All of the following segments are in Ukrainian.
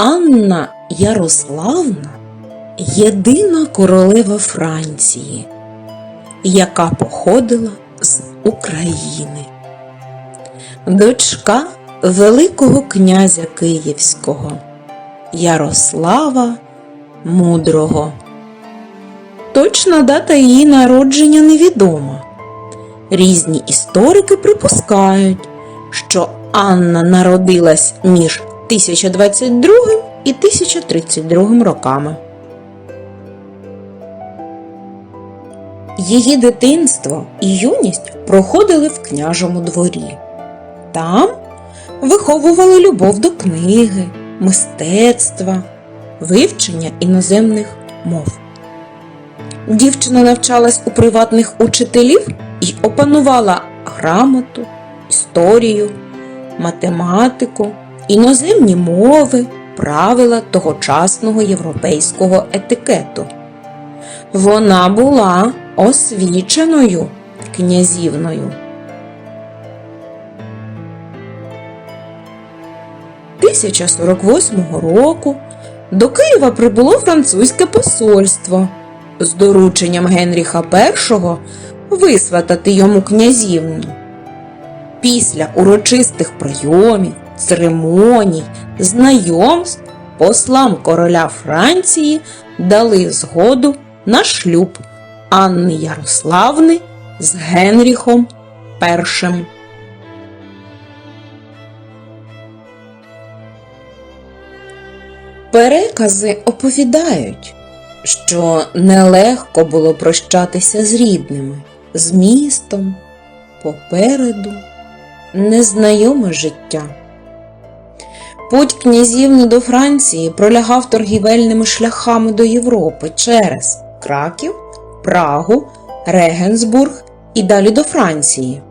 Анна Ярославна єдина королева Франції, яка походила з України. Дочка Великого князя Київського Ярослава Мудрого. Точна дата її народження невідома. Різні історики припускають, що Анна народилась між 1022 і 1032 роками. Її дитинство і юність проходили в княжому дворі. Там виховували любов до книги, мистецтва, вивчення іноземних мов. Дівчина навчалась у приватних учителів і опанувала грамоту, історію, математику, іноземні мови, правила тогочасного європейського етикету. Вона була освіченою князівною. 1048 року до Києва прибуло французьке посольство з дорученням Генріха І висватати йому князівну. Після урочистих прийомів, церемоній, знайомств послам короля Франції дали згоду на шлюб Анни Ярославни з Генріхом І. Перекази оповідають, що нелегко було прощатися з рідними, з містом, попереду незнайоме життя. Путь князівни до Франції пролягав торгівельними шляхами до Європи через Краків, Прагу, Регенсбург і далі до Франції. –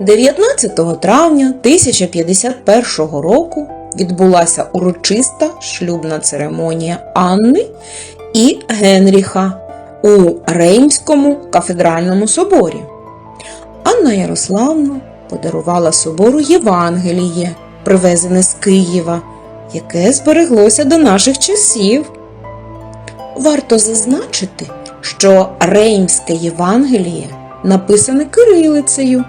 19 травня 1051 року відбулася урочиста шлюбна церемонія Анни і Генріха у Реймському кафедральному соборі. Анна Ярославна подарувала собору Євангеліє, привезене з Києва, яке збереглося до наших часів. Варто зазначити, що Реймське Євангеліє написане кирилицею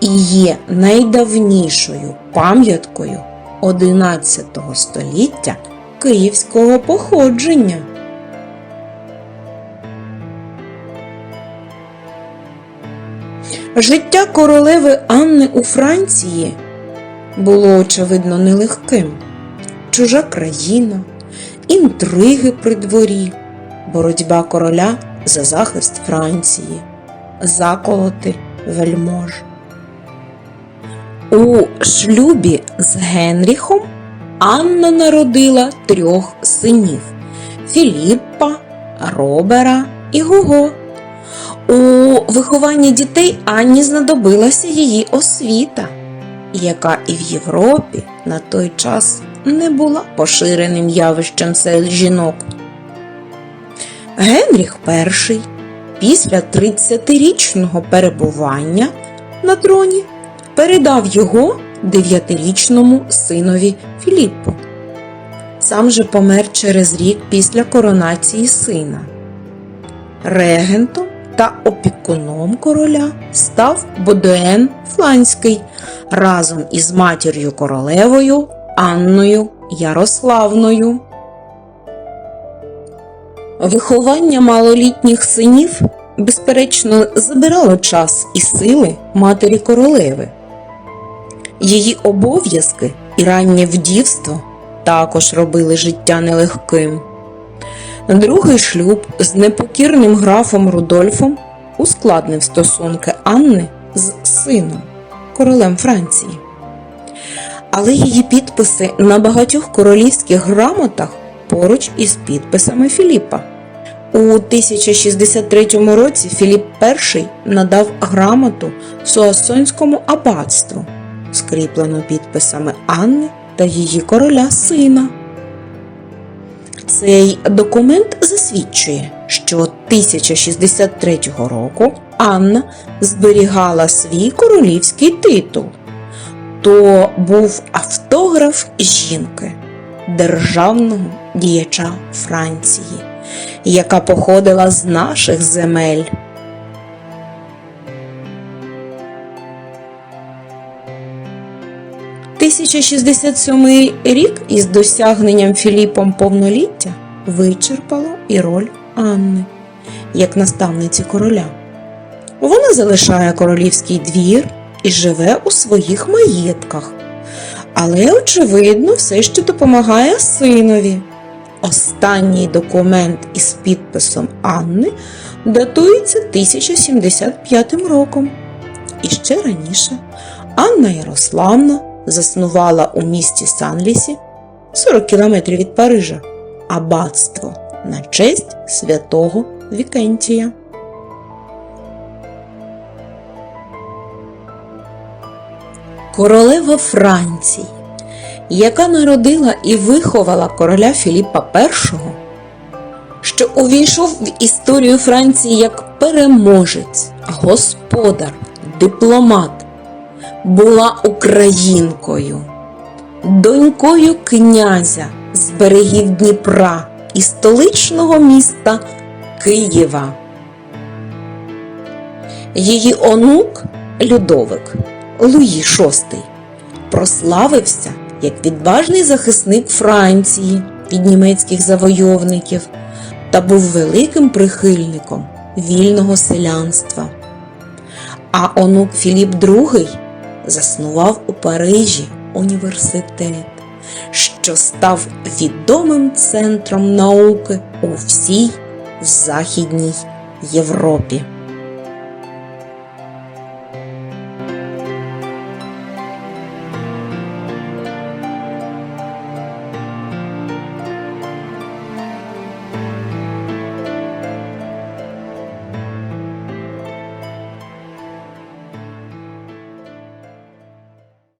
і є найдавнішою пам'яткою XI століття київського походження. Життя королеви Анни у Франції було очевидно нелегким. Чужа країна, інтриги при дворі, боротьба короля за захист Франції, заколоти вельмож. У шлюбі з Генріхом Анна народила трьох синів Філіппа, Робера і Гого. У вихованні дітей Анні знадобилася її освіта, яка і в Європі на той час не була поширеним явищем серед жінок. Генріх І після 30-річного перебування на троні передав його дев'ятирічному синові Філіппу. Сам же помер через рік після коронації сина. Регентом та опікуном короля став Бодуен Фланський разом із матір'ю королевою Анною Ярославною. Виховання малолітніх синів, безперечно, забирало час і сили матері королеви, Її обов'язки і раннє вдівство також робили життя нелегким. Другий шлюб з непокірним графом Рудольфом ускладнив стосунки Анни з сином, королем Франції. Але її підписи на багатьох королівських грамотах поруч із підписами Філіпа. У 1063 році Філіп І надав грамоту Суасонському аббатству, скріплену підписами Анни та її короля сина. Цей документ засвідчує, що 1063 року Анна зберігала свій королівський титул. То був автограф жінки, державного діяча Франції, яка походила з наших земель. – 1067 рік із досягненням Філіпом повноліття вичерпало і роль Анни як наставниці короля. Вона залишає королівський двір і живе у своїх маєтках, але, очевидно, все ще допомагає синові. Останній документ із підписом Анни датується 1075 роком. І ще раніше Анна Ярославна заснувала у місті Санлісі 40 кілометрів від Парижа аббатство на честь святого Вікентія. Королева Франції, яка народила і виховала короля Філіпа І, що увійшов в історію Франції як переможець, господар, дипломат, була українкою, донькою князя з берегів Дніпра і столичного міста Києва. Її онук Людовик Луї VI прославився як відважний захисник Франції від німецьких завойовників та був великим прихильником вільного селянства. А онук Філіп II заснував у Парижі університет, що став відомим центром науки у всій Західній Європі.